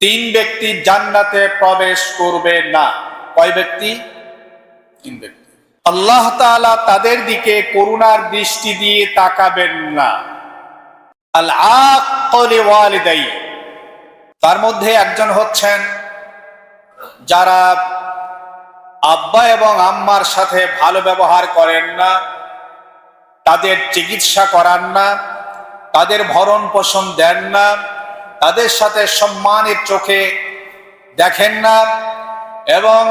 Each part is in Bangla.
তিন ব্যক্তি জান্নাতে প্রবেশ করবে না। কয় ব্যক্তি? তিন ব্যক্তি। আল্লাহ তাআলা তাদের দিকে করুণার দৃষ্টি দিয়ে তাকাবেন না। আল তার মধ্যে একজন হচ্ছেন যারা আব্বা এবং আম্মার সাথে ভালো ব্যবহার করেন না, তাদের চিকিৎসা করান না, তাদের ভরণ পোষণ দেন না তাদের সাথে সম্মানের চোখে দেখেন না এবং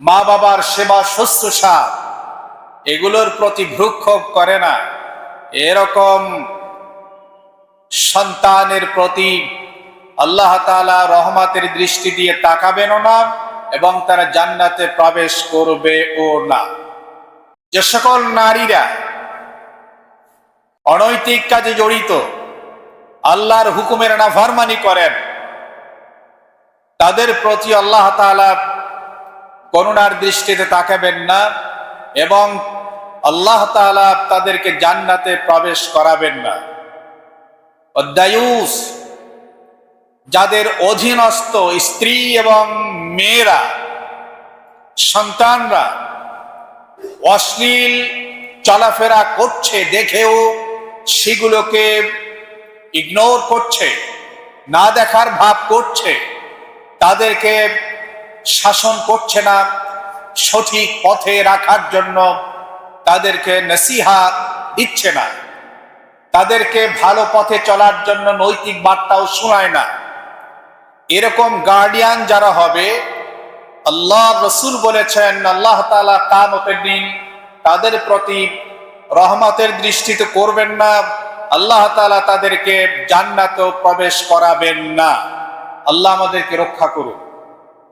মা বাবার সেবা শুশ্রূষা এগুলোর প্রতি ভ্রুক্ষেপ করে না। এরকম সন্তানের প্রতি আল্লাহ তাআলা রহমাতের দৃষ্টি দিয়ে তাকাবেনও না এবং তারা জান্নাতে প্রবেশ করবে ও না। যে সকল নারীরা অনৈতিক কাজে জড়িত আল্লাহর হুকুমের নাফরমানি করেন। তাদের প্রতি আল্লাহ করুণার দৃষ্টিতে তাকাবেন না এবং আল্লাহ তাদেরকে জান্নাতে প্রবেশ করাবেন না। অদ্যায়ুস যাদের অধীনস্থ স্ত্রী এবং মেয়েরা, সন্তানরা অশ্লীল চলাফেরা করছে দেখেও সেগুলোকে ইগনোর করছে, না দেখার ভাব করছে, তাদেরকে শাসন করছে না, সঠিক পথে রাখার জন্য তাদেরকে নসিহা দিচ্ছে না, তাদেরকে ভালো পথে চলার জন্য নৈতিক বার্তাও শোনায় না। এরকম গার্ডিয়ান যারা হবে, আল্লাহ রসুল বলেছেন, আল্লাহ তালা কামতের দিন তাদের প্রতি রহমতের দৃষ্টিতে করবেন না আল্লাহ তাদেরকে জান্নাতেও প্রবেশ করাবেন না। আল্লাহ আমাদেরকে রক্ষা করুন